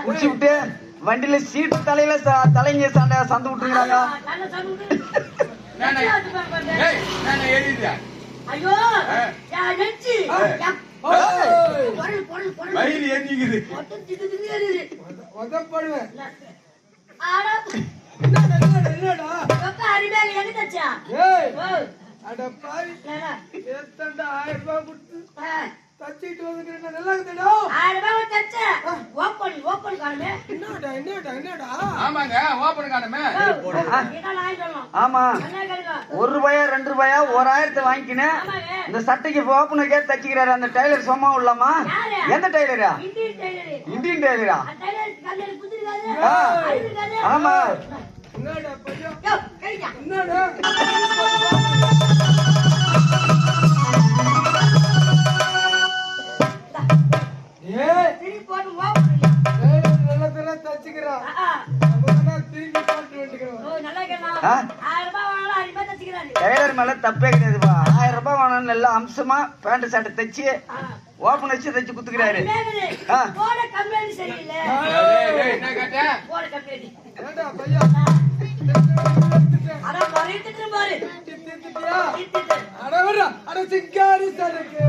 குடிச்சு விட்டு வண்டியில சீட்டு தலையில தலைங்க சண்டை சந்து விட்டுருக்காங்க. ஐயோ. யா தச்சிட்டு வந்துக்கிறேன் நல்லா இருக்குதுடா. ஆயிரம் ரூபாய் தச்ச. ஓப்பன் ஓப்பன் காணுமே என்னடா என்னடா என்னடா? ஆமாங்க ஓபன் காணுமே ஆமா. ஒரு ரூபாயா ரெண்டு ரூபாயா ஒரு ஆயிரத்தை வாங்கிக்கினேன் இந்த சட்டைக்கு ஓப்பனுக்கே தச்சுக்கிறாரு அந்த டைலர் சும்மா உள்ளமா? எந்த டைலரா இந்தியன் டைலரா ஆமா. என்னடா பையன் யோ என்னடா ஏய் போட்டு ஏய், நல்ல மேல தப்பே கிடையாதுப்பா ஆயிரம் ரூபாய் வேணும் நல்லா அம்சமா பேண்ட் சட்டை தைச்சு ஓப்பன் வச்சு தைச்சு குத்துக்கிறாரு என்ன அட சிங்காரி சரக்கு.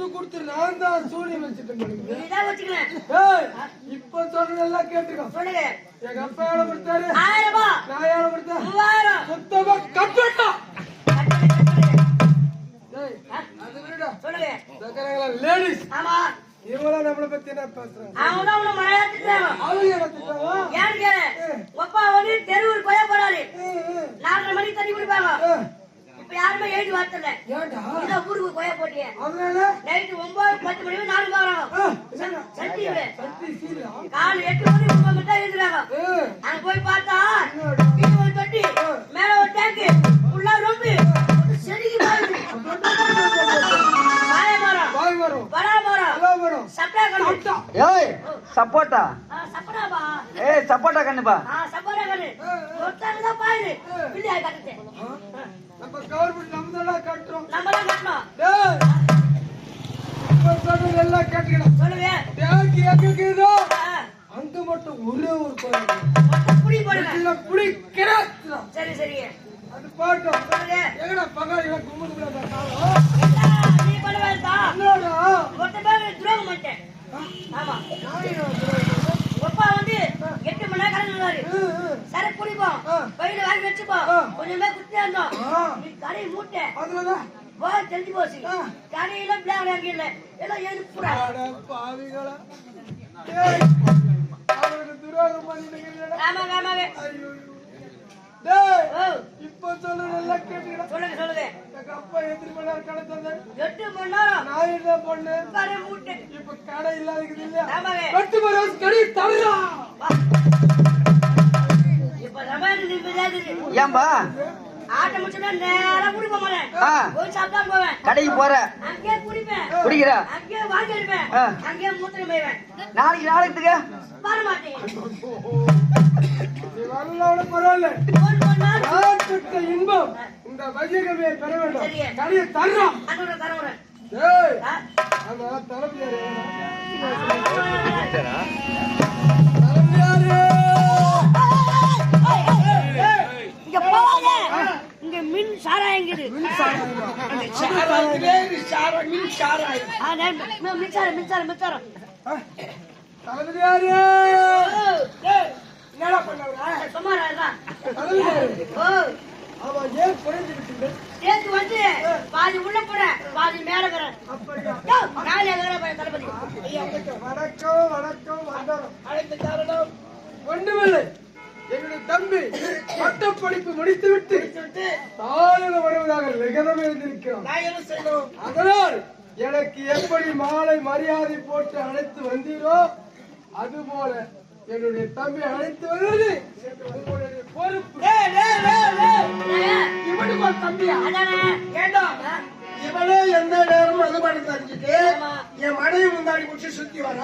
துட்டு கொடுத்து நான் தான் சூனியம் வச்சுட்டேன் இப்ப சொல்றதெல்லாம் கேட்டுக்கோ. எங்க அப்பா எவ்வளவு கொடுத்தாரு? நான் எவ்வளவு கொடுத்தேன்? சுத்தமா கட்டுட்டா விடுடா லேடிஸ் ஆமா. இவங்களாம் நம்மளை பத்தி என்ன பேசுறாங்க? அவங்க மழையா திட்டுறாங்க அவங்க திட்டுறாங்க? ஏன்னு கேளு? அப்பா வந்து தெருவுக்கு போய போறாரு. மணிக்கு தண்ணி குடிப்பாங்க. இப்ப யாருமே எழுதி ஏன்டா? இதான் ஊருக்கு போய போட்டிய. அதனால? நைட்டு ஒன்பது பத்து மணி நாலு சீலா? காலை எட்டு மணி ஒன்பது மணி தான் எழுதுறாங்க. அங்க போய் பார்த்தா? கீழே ஒரு தொட்டி மேல ஒரு டேங்க் ஃபுல்லா ரொம்ப செடிக்கு வரும் வரும் சாப்பிட்டா ஏய் சப்போட்டா. சப்போட்டா கண்ணுப்பா. சப்பரா கண்ணு நம்ம கவர்மெண்ட் நம்ம தான் கட்டுறோம். நம்ம தான் கட்டணும். டேய், இப்ப சொல்றது எல்லாம் கேட்டுக்கணும் சொல்லுங்க. இருக்குதோ ஆ, அங்க மட்டும் ஒரே ஒரு மொத்தம் புடி போடுங்க. இல்ல புடி கிராத்துறோம் சரி சரி. அது பாட்டும் சொல்லுங்க. எங்கடா பங்காளி கும்பிடுங்களா எல்லாம் நீ பண்ண வேண்டாம் என்னடா ஒருத்த பேர் துரோகம் பண்ணிட்டேன் ஆமா நான் என்ன கரை குடிப்போம் ஆ. பையில வாங்கி வச்சுப்போம் ஆ. கொஞ்சமே குத்தியா இருந்தோம். நீ கடை மூட்டை வா தெரிஞ்சு போச்சு. கடையில பிளாக் வாங்கி இல்ல எல்லாம் எழுப்புடா அட பாவிகளா. ஏய், அவனுக்கு துரோகம் ஐயோ. டேய், ஓ இப்ப சொல்லு நல்லா கேட்டுக்கடா. சொல்லுங்க சொல்லுங்க எங்க அப்பா எத்தனை மணி நேரம் கடை தந்தாரு? எட்டு மணி நேரம் நான் என்ன பண்ணேன்? கடை மூட்டை இப்ப கடை இல்லாதது இல்லையா? எட்டு மணி நேரம் கடை தரலா. போவேன். கடைக்கு போற. குடிக்கிற? நாளைக்கு நாளைக்கு பரவாயில்ல. இன்பம். இந்த பெற வேண்டும். கடையை தர்றோம். டேய், சாராயங்குது மின்சாரம் மின்சாரம் மின்சாரம் ஆ, என்னடா பண்ணவரா? சும்மா ஓ அவன் ஏன் சேர்த்து வந்து பாதி உள்ள போற பாதி மேல தளபதி வணக்கம் வணக்கம் வந்தனம் அழைத்த காரணம் ஒன்றுமில்லை. என்னுடைய தம்பி பட்டப்படிப்பு முடித்துவிட்டு தாயகம் வருவதாக லிகதம் எழுதியிருக்கிறான் நான் என்ன செய்யணும்? அதனால் எனக்கு எப்படி மாலை மரியாதை போட்டு அழைத்து வந்தீரோ அதுபோல என்னுடைய தம்பி அழைத்து வருவது உங்களுடைய பொறுப்பு. இவனுக்கு ஒரு அதானே? ஏண்டா? இவனே எந்த நேரமும் அது பண்ணி தெரிஞ்சுட்டு. என் மனைவி முந்தாடி முடிச்சு சுத்தி வர.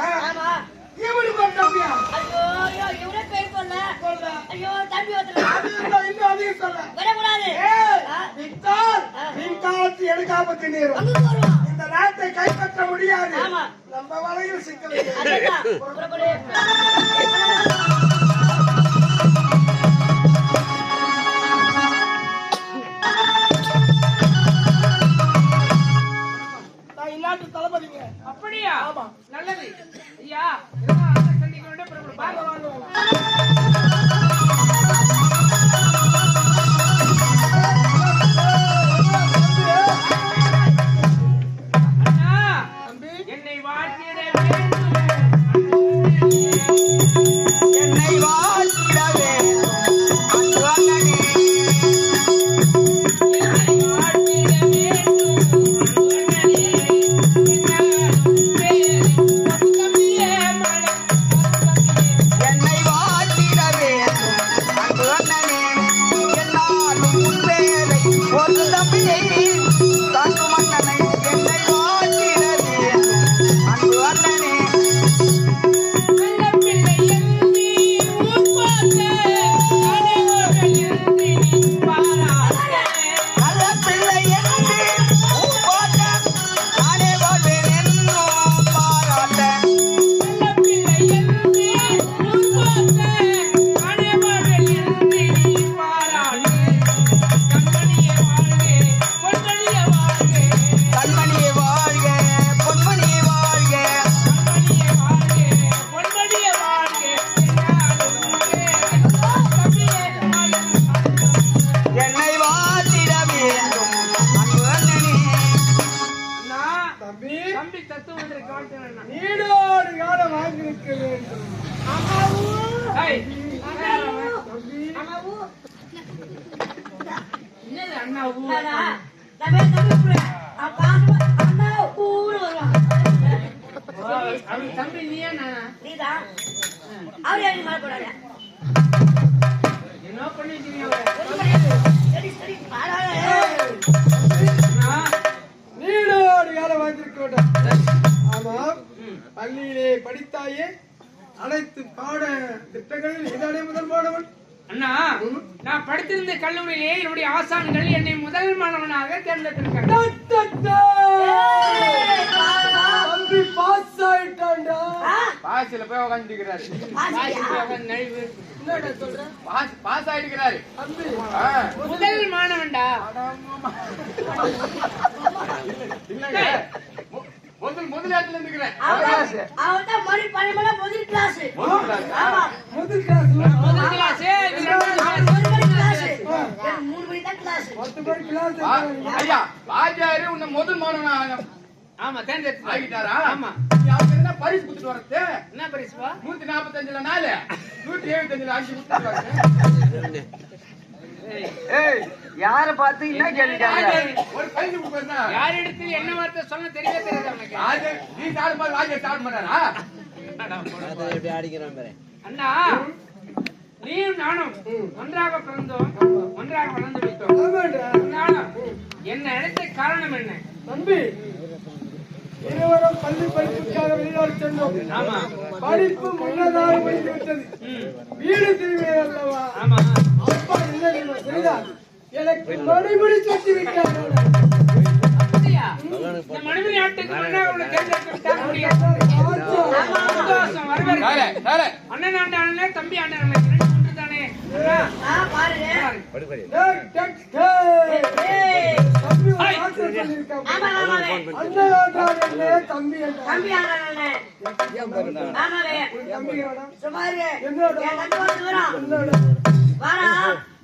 ஒரு தம்பியா ஐயோ ஐயோ இவரே பேர் சொல்ல. சொல்ல. ஐயோ தம்பி ஒருத்தர் அது இன்னும் அதிகம் சொல்ல வரக்கூடாது. ஆ. பின்காலத்து அங்க வருவான் இந்த நாட்டை கைப்பற்ற முடியாது. நம்ம வலையில் சிக்கல மாணவன். அண்ணா நான் படித்திருந்த கல்லூரியிலே என்னுடைய ஆசான்கள் என்னை முதல் மாணவனாக தேர்ந்தெடுத்திருக்காங்க ஏய், பாருடா. தம்பி பாஸ் ஆயிட்டான்டா. ஆ, பாசில முதல் முதல் இடத்துல இருக்கிறேன் அவன் தான் முதல் கிளாஸ் கிளாஸ் முதல் கிளாஸ் முதல் கிளாஸ் ஒரு மணி கிளாஸ் மூணு ஆமா தேர்ந்தெடுத்து ஆகிட்டாரா? ஆமா. அவங்க என்ன பரிசு கொடுத்துட்டு வரது? என்ன பரிசுவா நூத்தி நாற்பத்தஞ்சுல நாலு. நூத்தி எழுபத்தஞ்சுல அஞ்சு கொடுத்துட்டு வரது ஏய் யார பார்த்து என்ன கேள்வி ஒரு பரிசு கொடுப்பா யார் இடத்துல என்ன வார்த்தை சொன்ன தெரியவே தெரியாது அவனுக்கு. அது நீ சாப்பிடும் போது வாத்தியார் சாப்பிட மாட்டாரா? அண்ணா நீயும் நானும் ஒன்றாக பிறந்தோம் ஒன்றாக வளர்ந்து. இருந்தாலும் என்ன இடத்த காரணம் என்ன? தம்பி இருவரும் பள்ளி படிப்புக்காக வெளிநாடு சென்றோம். ஆமா. படிப்பு முன்னதாக முடிந்து விட்டது. ம், வீடு திரும்பியது அல்லவா ஆமா. அப்பா தெரியுமா செய்தார் எனக்கு மறுபடி சுத்தி விட்டார். அப்படியா? இந்த மனித நாட்டுக்கு மன்னன் உன்னை தேர்ந்தெடுத்து விட்டார் முடியாது. அண்ணன் ஆண்ட அண்ணன் தம்பி ஆண்ட அண்ணன் இரண்டு ஒன்றுதானே? அண்ணா, ஆ, பாருங்க. ஏய், தம்பி தம்பி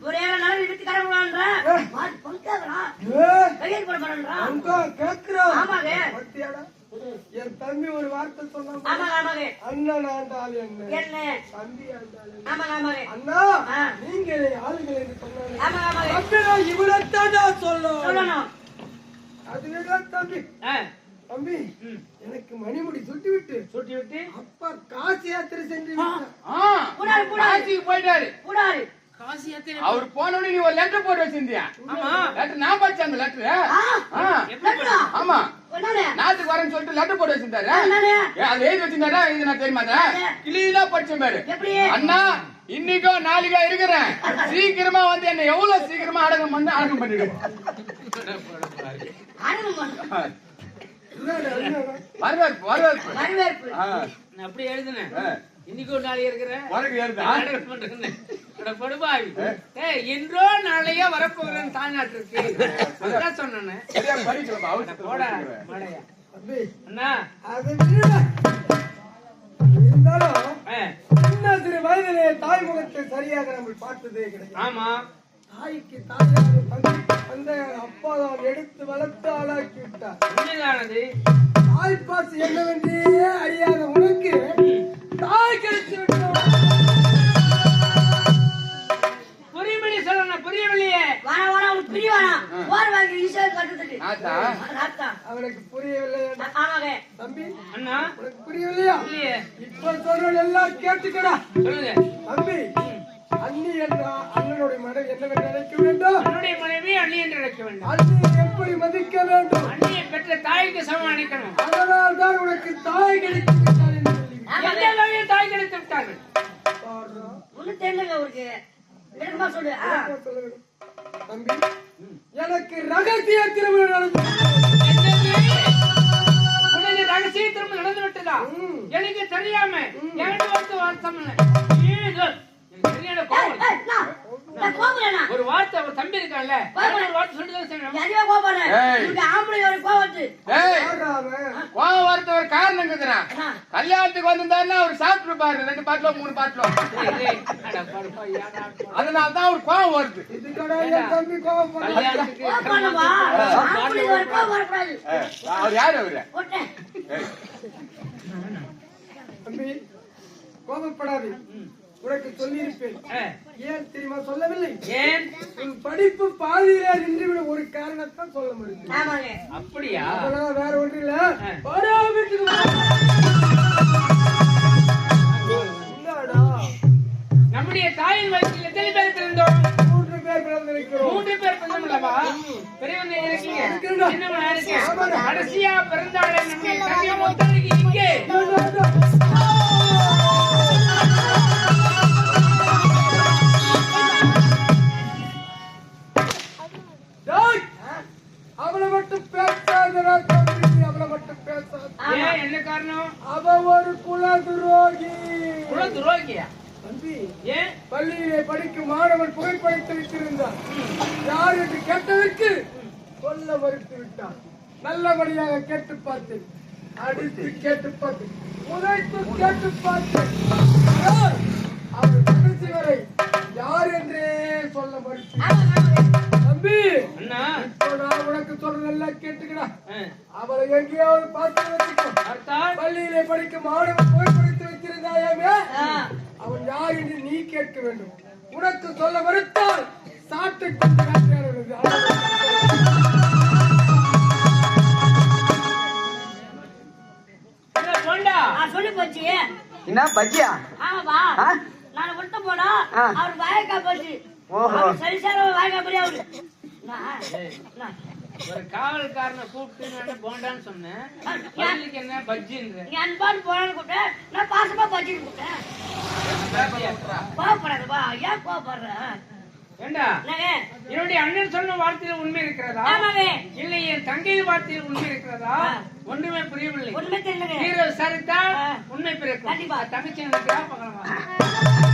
ஒரு ஏழு நாள் விட்டு கடவுளான்றா. மாட்டு பொறுக்காதடா. ஏய், கையெழுத்து போட போறேன்றா. அங்கா கேக்குறான். ஆமாங்க. பத்தியாடா? என் தம்பி ஒரு வார்த்தை சொன்னா ஆமாங்க, ஆமாங்க. அண்ணன் ஆண்டாள் என்ன என்ன? தம்பி ஆண்டாள் என்ன? ஆமாங்க, ஆமாங்க. அண்ணா ஆ. நீங்களே ஆளுங்களை சொன்னாங்க ஆமாங்க, ஆமாங்க. அப்படின்னா இவனைத்தான் நான் சொல்லணும். அதுவேதான் தம்பி தம்பி. எனக்கு மணிமுடி சுட்டி விட்டு சுட்டி விட்டு அப்பா காசி யாத்திரை சென்று போயிட்டாரு யாத்திரை அவர் போனோடனே நீ ஒரு லெட்டர் போட்டு வச்சிருந்தியா? ஆமா. லெட்டர் நான் படிச்சேன் அந்த லெட்டர். ஆமா? நாட்டுக்கு வரேன்னு சொல்லிட்டு லெட்டர் போட்டு வச்சிருந்தாரு. அது எழுதி வச்சிருந்தாரா? இது நான் தெரியுமா கிளீனா படிச்சேன் பாரு. எப்படி? அண்ணா இன்னைக்கோ நாளைக்கோ இருக்கிறேன். சீக்கிரமா வந்து என்ன எவ்வளவு சீக்கிரமா அடக்கம் பண்ணி அடக்கம் பண்ணிடு. அடங்கு பண்ணு. என்னடா, என்னடா? வரவேற்பு வரவேற்பு. வரவேற்பு. ஆ, நான் அப்படி எழுதுனேன். இன்னைக்கு ஒரு நாளைக்கு இருக்கிறேன். என்றோ நாளையோ வரப்போகிறேன் போடா. அண்ணா. அதை விடுடா. இருந்தாலும் சின்ன சிறு வயதிலே தாய் முகத்தை சரியாக நம்ம பார்த்ததே கிடையாது. ஆமா. தாய்க்கு தாயாக தந்தை தந்தையாக அப்பா தான் எடுத்து வளர்த்து ஆளாக்கி விட்டார். உண்மைதானது? தாய் பாசு என்னவென்றே அவனுக்கு புரியவில்லை. தம்பி. அண்ணா? உனக்கு புரியவில்லையா? இப்ப சொல்றது எல்லாம் கேட்டுக்கடா. சொல்லுங்க. தம்பி அண்ணி என்றா அண்ணனுடைய மனைவி என்னவென்று நினைக்க வேண்டும்? என்னுடைய மனைவி அண்ணி என்று அழைக்க வேண்டும். அண்ணியை எப்படி மதிக்க வேண்டும்? அண்ணியை பெற்ற தாய்க்கு சமம் அணைக்கணும் அதனால் தான் உனக்கு தாய் கிடைத்து விட்டார். தாய் கிடைத்து விட்டார்கள். ஒண்ணும் தெரியலங்க அவருக்கு. சொல்லு. தம்பி எனக்கு ரகசிய திருமணம்? உனது ரகசிய திரும்ப நடந்து விட்டதா. எனக்கு தெரியாம எனக்கு வார்த்தம் இல்லை. சரியான கோபம். ஒரு வார்த்தை ஒரு தம்பி இருக்கான்ல ஒரு வார்த்தை சொல்லிட்டு கோபம் வருது. ஏய். யார்றா அவன்? கோவம் வரது ஒரு காரணம் இருக்குதுறான் கல்யாணத்துக்கு வந்திருந்தாருன்னா அவர் சாப்பிட்டு பாரு ரெண்டு பாட்டிலோ மூணு பாட்டிலோ. டேய், டேய், அட பாருப்பா, ஏன்டா அப்படி? அதனால தான் அவர் வருது. கோபம் வரக்கூடாது. ஏய், அவர் யாரு அவரு? கோபப்படாது. உனக்கு சொல்லியிருப்பேன். ஏன் தெரியுமா? சொல்லவில்லை. ஏன்? உன் படிப்பு பாதியிலே நின்றுவிட ஒரு காரணத்தான் சொல்ல முடியும். அப்படியா? அதெல்லாம் வேற ஒன்றும் இல்ல. நம்முடைய தாயின் வயசில் எத்தனை பேர் பிறந்தோம்? மூன்று பேர் பிறந்திருக்கிறோம். மூன்று பேர் பிறந்தோம்லவா? பெரியவங்க இருக்கீங்க? கடைசியா பிறந்தாளே நம்முடைய தங்கை மூத்தவளுக்கு இங்கே. என்ன காரணம்? அவ ஒரு குல துரோகி குல துரோகியா தம்பி ஏன்? பள்ளியிலே படிக்கும் மாணவன் புகைப்படைத்து வைத்திருந்தார் யார் என்று கேட்டதற்கு சொல்ல மறுத்து விட்டார் நல்லபடியாக கேட்டு பார்த்தேன். அடித்து கேட்டு பார்த்தேன். உதைத்து கேட்டு பார்த்தேன். அவர் கடைசி வரை யார் என்றே சொல்ல மறுத்து எங்கேயாவது பார்த்து வச்சுக்கோ. பார்த்தால்? பள்ளியிலே படிக்கும் மாணவன் புகைப்படைத்து வைத்திருந்தாயாமே? ஆ. அவன் யார் என்று நீ கேட்க வேண்டும். உனக்கு சொல்ல மறுத்தால் சாட்டை சொல்லி போச்சு. என்ன பஜ்ஜியா? ஆமாப்பா? நான் விட்டு போனா. அவர் வாயக்கா போச்சு. அவர் சரி சார் வாயக்கா போய் அவரு. ஒரு காவல்காரனை கூப்பிட்டு போண்டான்னு சொன்னேன். பதிலுக்கு என்ன பஜ்ஜின்ற. நீ அன்பான்னு போனான்னு கூப்பிட்டேன் நான் பாசமா பச்சிட்டு கூப்பிட்டேன் கோவப்படாதப்பா ஏன் கோவப்படுற? ஏண்டா? என்னுடைய அண்ணன் சொன்ன வார்த்தையில் உண்மை இருக்கிறதா? இல்லை என் தங்கை வார்த்தையில் உண்மை இருக்கிறதா? ஒன்றுமே புரியவில்லை. ஒண்ணுமே தெரியலங்க. தீர விசாரித்தால். உண்மை பிறக்கும். தங்கச்சி எனக்கு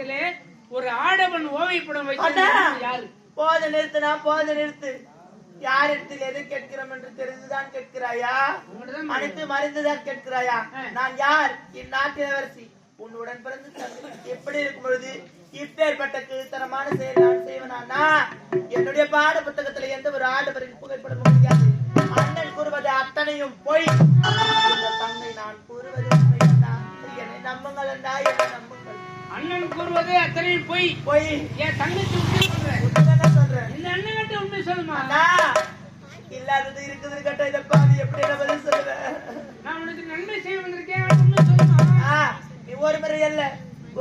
புத்தகத்திலே ஒரு ஆடவன் ஓவியப்படம் யாரு? போத நிறுத்துனா போத நிறுத்து. யார் இடத்தில் எது கேட்கிறோம் என்று தெரிந்துதான் கேட்கிறாயா? அனைத்து மறைந்துதான் கேட்கிறாயா. நான் யார்? இந்நாட்டு இளவரசி உன்னுடன் பிறந்து எப்படி இருக்கும் பொழுது இப்பேற்பட்ட கீழ்த்தரமான செயல் நான் செய்வனானா? என்னுடைய பாட புத்தகத்துல எந்த ஒரு ஆடவரின் புகைப்படம் முடியாது அண்ணன் கூறுவது அத்தனையும் பொய். தந்தை நான் கூறுவது. என்னை நம்புங்கள் அண்ணா என்னை நம்புங்கள். அண்ணன் கூறுவது அத்தனையும் பொய். பொய். என் தங்கச்சி உண்மை சொல்றேன். சொல்றேன். இந்த அண்ணன் கிட்ட உண்மை சொல்லுமா? இல்லாதது இருக்குது கட்ட இதை பாதி எப்படி நான் பதில் சொல்லுவேன்? நான் உனக்கு நன்மை செய்ய வந்திருக்கேன் உண்மை சொல்லுமா? நீ ஒரு முறை அல்ல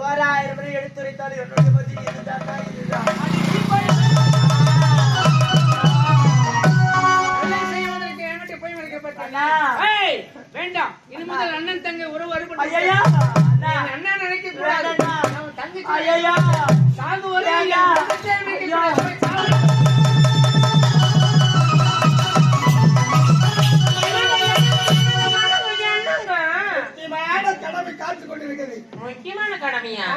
ஓராயிரம் முறை எடுத்துரைத்தாலும் என்னுடைய பதில் இதுதான் இதுதான். வேண்டாம். இனி முதல் அண்ணன் தங்கை உறவு அறுபட்டு ஐயா அண்ணா. அண்ணா நினைக்க கூடாது ஐயா காத்து கொண்டிருக்கிறது முக்கியமான கடமையா?